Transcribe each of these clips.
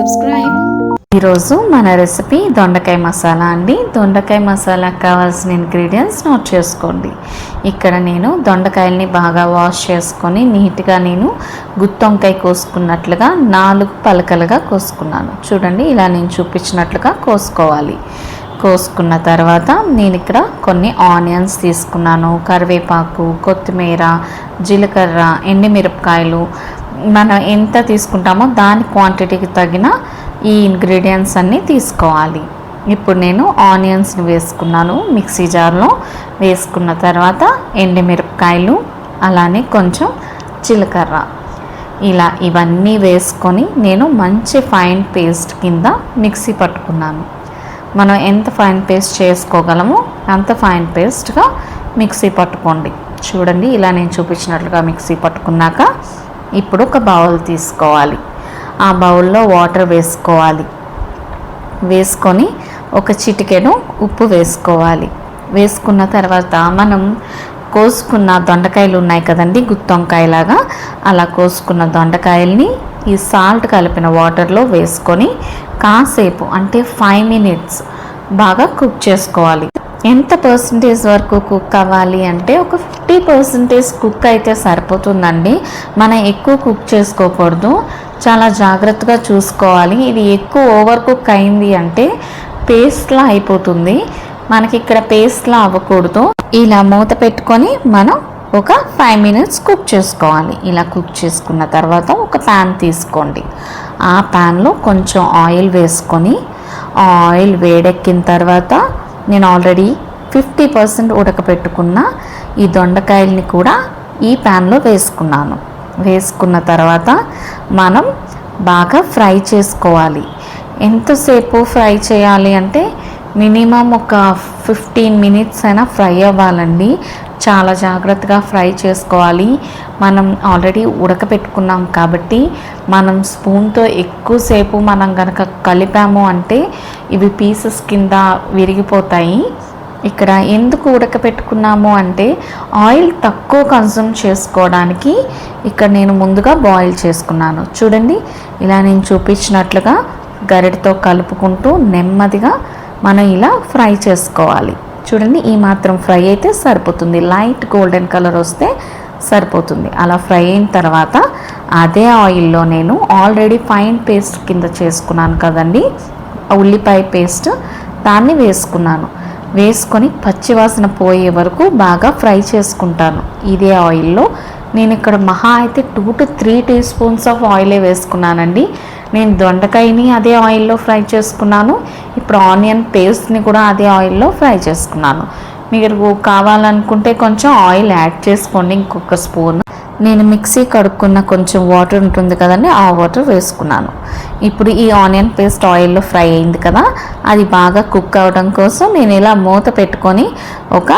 Subscribe ఈరోజు మన recipe దొండకాయ మసాలా అండి. దొండకాయ మసాలా కావాల్సిన ఇంగ్రీడియంట్స్ నోట్ చేసుకోండి. ఇక్కడ నేను దొండకాయల్ని బాగా వాష్ చేసుకొని నీట్గా నేను గుత్తొంకాయ కోసుకున్నట్లుగా నాలుగు పలకలుగా కోసుకున్నాను. చూడండి ఇలా నేను చూపించినట్లుగా కోసుకోవాలి. కోసుకున్న తర్వాత నేను ఇక్కడ కొన్ని ఆనియన్స్ తీసుకున్నాను. కరివేపాకు కొత్తిమీర జీలకర్ర ఎండిమిరపకాయలు మనం ఎంత తీసుకుంటామో దాని క్వాంటిటీకి తగిన ఈ ఇంగ్రీడియంట్స్ అన్నీ తీసుకోవాలి. ఇప్పుడు నేను ఆనియన్స్ని వేసుకున్నాను మిక్సీ జార్లో వేసుకున్న తర్వాత ఎండిమిరపకాయలు అలానే కొంచెం జీలకర్ర. ఇలా ఇవన్నీ వేసుకొని నేను మంచి ఫైన్ పేస్ట్ కింద మిక్సీ పట్టుకున్నాను. మనం ఎంత ఫైన్ పేస్ట్ చేసుకోగలమో అంత ఫైన్ పేస్ట్గా మిక్సీ పట్టుకోండి. చూడండి ఇలా నేను చూపించినట్లుగా మిక్సీ పట్టుకున్నాక ఇప్పుడు ఒక బౌల్ తీసుకోవాలి. ఆ బౌల్లో వాటర్ వేసుకోవాలి. వేసుకొని ఒక చిటికెను ఉప్పు వేసుకోవాలి. వేసుకున్న తర్వాత మనం కోసుకున్న దొండకాయలు ఉన్నాయి కదండి గుత్తొంకాయలాగా అలా కోసుకున్న దొండకాయల్ని ఈ సాల్ట్ కలిపిన వాటర్లో వేసుకొని కాసేపు అంటే ఫైవ్ మినిట్స్ బాగా కుక్ చేసుకోవాలి. ఎంత పర్సంటేజ్ వరకు కుక్ అవ్వాలి అంటే ఒక ఫిఫ్టీ పర్సంటేజ్ కుక్ అయితే సరిపోతుందండి. మనం ఎక్కువ కుక్ చేసుకోకూడదు. చాలా జాగ్రత్తగా చూసుకోవాలి. ఇది ఎక్కువ ఓవర్ కుక్ అయింది అంటే పేస్ట్లా అయిపోతుంది. మనకి ఇక్కడ పేస్ట్లా అవ్వకూడదు. ఇలా మూత పెట్టుకొని మనం ఒక ఫైవ్ మినిట్స్ కుక్ చేసుకోవాలి. ఇలా కుక్ చేసుకున్న తర్వాత ఒక ప్యాన్ తీసుకోండి. ఆ ప్యాన్లో కొంచెం ఆయిల్ వేసుకొని ఆయిల్ వేడెక్కిన తర్వాత నేను ఆల్రెడీ ఫిఫ్టీ పర్సెంట్ ఉడకపెట్టుకున్న ఈ దొండకాయల్ని కూడా ఈ ప్యాన్లో వేసుకున్నాను. వేసుకున్న తర్వాత మనం బాగా ఫ్రై చేసుకోవాలి. ఎంతసేపు ఫ్రై చేయాలి అంటే మినిమం ఒక ఫిఫ్టీన్ మినిట్స్ అయినా ఫ్రై అవ్వాలండి. చాలా జాగ్రత్తగా ఫ్రై చేసుకోవాలి. మనం ఆల్రెడీ ఉడకపెట్టుకున్నాం కాబట్టి మనం స్పూన్తో ఎక్కువసేపు మనం కనుక కలిపాము అంటే ఇవి పీసెస్ కింద విరిగిపోతాయి. ఇక్కడ ఎందుకు ఉడకపెట్టుకున్నాము అంటే ఆయిల్ తక్కువ కన్సూమ్ చేసుకోవడానికి ఇక్కడ నేను ముందుగా బాయిల్ చేసుకున్నాను. చూడండి ఇలా నేను చూపించినట్లుగా గరిటతో కలుపుకుంటూ నెమ్మదిగా మనం ఇలా ఫ్రై చేసుకోవాలి. చూడండి ఈ మాత్రం ఫ్రై అయితే సరిపోతుంది. లైట్ గోల్డెన్ కలర్ వస్తే సరిపోతుంది. అలా ఫ్రై అయిన తర్వాత అదే ఆయిల్లో నేను ఆల్రెడీ ఫైన్ పేస్ట్ కింద చేసుకున్నాను కదండి. ఉల్లిపాయ పేస్ట్ దాన్ని వేసుకున్నాను. వేసుకొని పచ్చివాసన పోయే వరకు బాగా ఫ్రై చేసుకుంటాను. ఇదే ఆయిల్లో నేను ఇక్కడ మహా అయితే two to three teaspoons of ఆయిలే వేసుకున్నానండి. నేను దొండకాయని అదే ఆయిల్లో ఫ్రై చేసుకున్నాను. ఇప్పుడు ఆనియన్ పేస్ట్ని కూడా అదే ఆయిల్లో ఫ్రై చేసుకున్నాను. మీరు కావాలనుకుంటే కొంచెం ఆయిల్ యాడ్ చేసుకోండి ఇంకొక స్పూన్ నేను మిక్సీ కడుక్కున్న కొంచెం వాటర్ ఉంటుంది కదండి ఆ వాటర్ వేసుకున్నాను. ఇప్పుడు ఈ ఆనియన్ పేస్ట్ ఆయిల్లో ఫ్రై అయింది కదా అది బాగా కుక్ అవ్వడం కోసం నేను ఇలా మూత పెట్టుకొని ఒక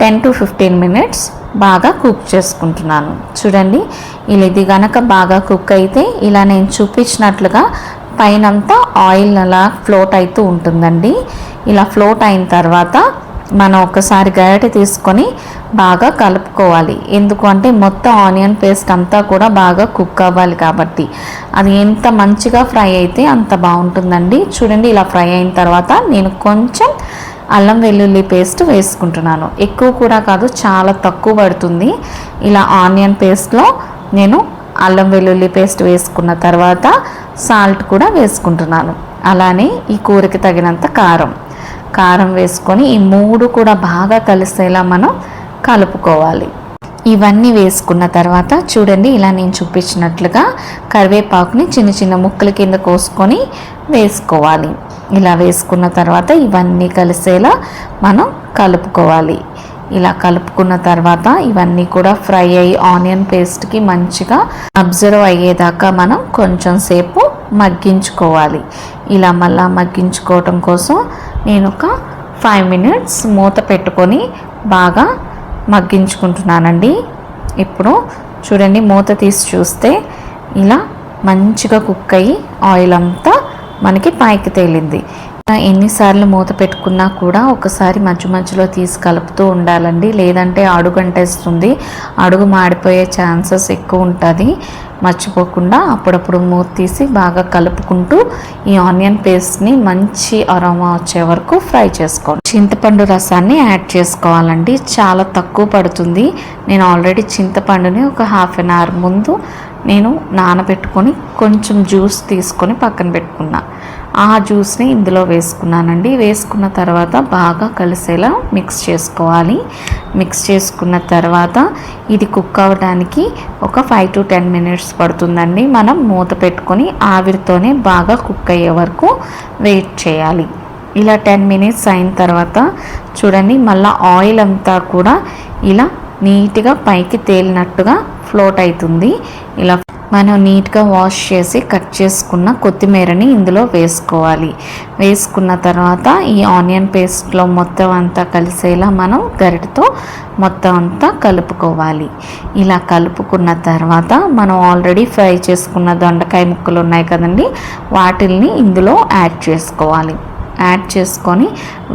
టెన్ టు ఫిఫ్టీన్ మినిట్స్ బాగా కుక్ చేసుకుంటున్నాను. చూడండి ఇలా ఇది గనక బాగా కుక్ అయితే ఇలా నేను చూపించినట్లుగా పైనంతా ఆయిల్ అలా ఫ్లోట్ అవుతూ ఉంటుందండి. ఇలా ఫ్లోట్ అయిన తర్వాత మనం ఒకసారి గరిట తీసుకొని బాగా కలుపుకోవాలి. ఎందుకు అంటే మొత్తం ఆనియన్ పేస్ట్ అంతా కూడా బాగా కుక్ అవ్వాలి కాబట్టి. అది ఎంత మంచిగా ఫ్రై అయితే అంత బాగుంటుందండి. చూడండి ఇలా ఫ్రై అయిన తర్వాత నేను కొంచెం అల్లం వెల్లుల్లి పేస్ట్ వేసుకుంటున్నాను. ఎక్కువ కూడా కాదు చాలా తక్కువ పడుతుంది. ఇలా ఆనియన్ పేస్ట్లో నేను అల్లం వెల్లుల్లి పేస్ట్ వేసుకున్న తర్వాత సాల్ట్ కూడా వేసుకుంటున్నాను. అలానే ఈ కూరకి తగినంత కారం. కారం వేసుకొని ఈ మూడు కూడా బాగా కలిసేలా మనం కలుపుకోవాలి. ఇవన్నీ వేసుకున్న తర్వాత చూడండి ఇలా నేను చూపించినట్లుగా కరివేపాకుని చిన్న చిన్న ముక్కల కింద కోసుకొని వేసుకోవాలి. ఇలా వేసుకున్న తర్వాత ఇవన్నీ కలిసేలా మనం కలుపుకోవాలి. ఇలా కలుపుకున్న తర్వాత ఇవన్నీ కూడా ఫ్రై అయ్యి ఆనియన్ పేస్ట్కి మంచిగా అబ్జర్వ్ అయ్యేదాకా మనం కొంచెం సేపు మగ్గించుకోవాలి. ఇలా మళ్ళా మగ్గించుకోవటం కోసం నేను ఒక ఫైవ్ మినిట్స్ మూత పెట్టుకొని బాగా మగ్గించుకుంటున్నానండి. ఇప్పుడు చూడండి మూత తీసి చూస్తే ఇలా మంచిగా కుక్ అయ్యి ఆయిల్ అంతా మనకి పైకి తేలింది. ఎన్నిసార్లు మూత పెట్టుకున్నా కూడా ఒకసారి మధ్య మధ్యలో తీసి కలుపుతూ ఉండాలండి. లేదంటే అడుగు అంటేస్తుంది. అడుగు మాడిపోయే ఛాన్సెస్ ఎక్కువ ఉంటుంది. మర్చిపోకుండా అప్పుడప్పుడు మూత తీసి బాగా కలుపుకుంటూ ఈ ఆనియన్ పేస్ట్ని మంచి అరోమా వచ్చే వరకు ఫ్రై చేసుకోండి. చింతపండు రసాన్ని యాడ్ చేసుకోవాలండి. చాలా తక్కువ పడుతుంది. నేను ఆల్రెడీ చింతపండుని ఒక హాఫ్ అన్ అవర్ ముందు నేను నానబెట్టుకొని కొంచెం జ్యూస్ తీసుకొని పక్కన పెట్టుకున్నా. ఆ జ్యూస్ని ఇందులో వేసుకున్నానండి. వేసుకున్న తర్వాత బాగా కలిసేలా మిక్స్ చేసుకోవాలి. మిక్స్ చేసుకున్న తర్వాత ఇది కుక్ అవ్వడానికి ఒక ఫైవ్ టు టెన్ మినిట్స్ పడుతుందండి. మనం మూత పెట్టుకొని ఆవిరితోనే బాగా కుక్ అయ్యే వరకు వెయిట్ చేయాలి. ఇలా టెన్ మినిట్స్ అయిన తర్వాత చూడండి మళ్ళీ ఆయిల్ అంతా కూడా ఇలా నీట్గా పైకి తేలినట్టుగా ఫ్లోట్ అవుతుంది ఇలా మనం నీట్గా వాష్ చేసి కట్ చేసుకున్న కొత్తిమీరని ఇందులో వేసుకోవాలి. వేసుకున్న తర్వాత ఈ ఆనియన్ పేస్ట్లో మొత్తం అంతా కలిసేలా మనం గరిటతో మొత్తం అంతా కలుపుకోవాలి. ఇలా కలుపుకున్న తర్వాత మనం ఆల్రెడీ ఫ్రై చేసుకున్న దొండకాయ ముక్కలు ఉన్నాయి కదండి వాటిల్ని ఇందులో యాడ్ చేసుకోవాలి. యాడ్ చేసుకొని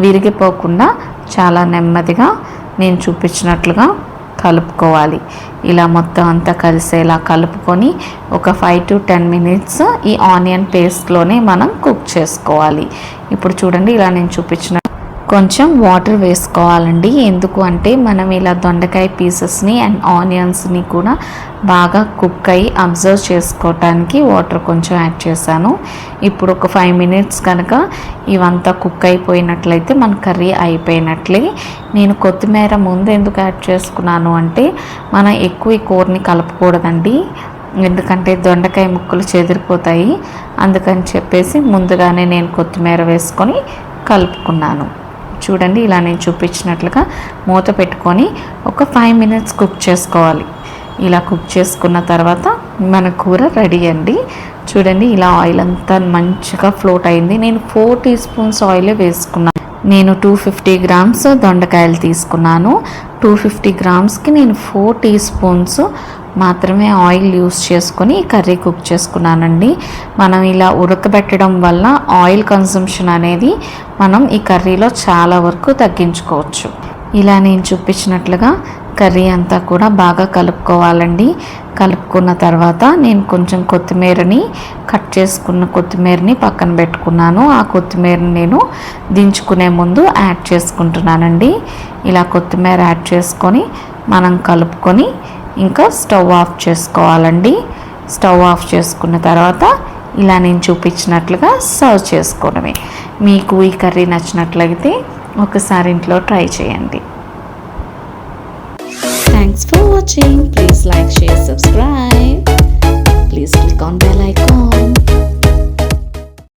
విరిగిపోకుండా చాలా నెమ్మదిగా నేను చూపించినట్లుగా కలుపుకోవాలి. ఇలా మొత్తం అంతా కలిసేలా కలుపుకొని ఒక ఫైవ్ టు టెన్ మినిట్స్ ఈ ఆనియన్ పేస్ట్లోనే మనం కుక్ చేసుకోవాలి. ఇప్పుడు చూడండి ఇలా నేను చూపించిన కొంచెం వాటర్ వేసుకోవాలండి. ఎందుకు అంటే మనం ఇలా దొండకాయ పీసెస్ని అండ్ ఆనియన్స్ని కూడా బాగా కుక్ అయ్యి అబ్జర్వ్ చేసుకోవటానికి వాటర్ కొంచెం యాడ్ చేశాను. ఇప్పుడు ఒక ఫైవ్ మినిట్స్ కనుక ఇవంతా కుక్ అయిపోయినట్లయితే మన కర్రీ అయిపోయినట్లే. నేను కొత్తిమీర ముందు ఎందుకు యాడ్ చేసుకున్నాను అంటే మనం ఎక్కువ ఈ కూరని కలపకూడదండి. ఎందుకంటే దొండకాయ ముక్కలు చెదిరిపోతాయి. అందుకని చెప్పేసి ముందుగానే నేను కొత్తిమీర వేసుకొని కలుపుకున్నాను. చూడండి ఇలా నేను చూపించినట్లుగా మూత పెట్టుకొని ఒక ఫైవ్ మినిట్స్ కుక్ చేసుకోవాలి. ఇలా కుక్ చేసుకున్న తర్వాత మన కూర రెడీ అండి. చూడండి ఇలా ఆయిల్ అంతా మంచిగా ఫ్లోట్ అయింది. నేను ఫోర్ టీ స్పూన్స్ ఆయిలే వేసుకున్నాను. నేను టూ ఫిఫ్టీ గ్రామ్స్ దొండకాయలు తీసుకున్నాను. టూ ఫిఫ్టీ గ్రామ్స్కి నేను ఫోర్ టీ స్పూన్స్ మాత్రమే ఆయిల్ యూస్ చేసుకొని కర్రీ కుక్ చేసుకున్నానండి. మనం ఇలా ఉడకబెట్టడం వల్ల ఆయిల్ కన్సంప్షన్ అనేది మనం ఈ కర్రీలో చాలా వరకు తగ్గించుకోవచ్చు. ఇలా నేను చూపించినట్లుగా కర్రీ అంతా కూడా బాగా కలుపుకోవాలండి. కలుపుకున్న తర్వాత నేను కొంచెం కొత్తిమీరని కట్ చేసుకున్న కొత్తిమీరని పక్కన పెట్టుకున్నాను. ఆ కొత్తిమీరని నేను దించుకునే ముందు యాడ్ చేసుకుంటున్నానండి. ఇలా కొత్తిమీర యాడ్ చేసుకొని మనం కలుపుకొని ఇంకా స్టవ్ ఆఫ్ చేసుకోవాలండి. స్టవ్ ఆఫ్ చేసుకున్న తర్వాత ఇలా నేను చూపించినట్లుగా సర్వ్ చేసుకోవడమే. మీకు ఈ కర్రీ నచ్చినట్లయితే ఒకసారి ఇంట్లో ట్రై చేయండి. Thanks for watching please like share subscribe please click on bell icon